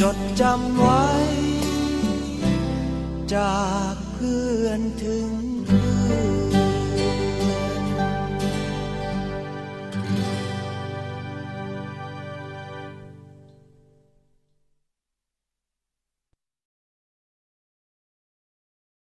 จดจำไว้ จากเพื่อนถึง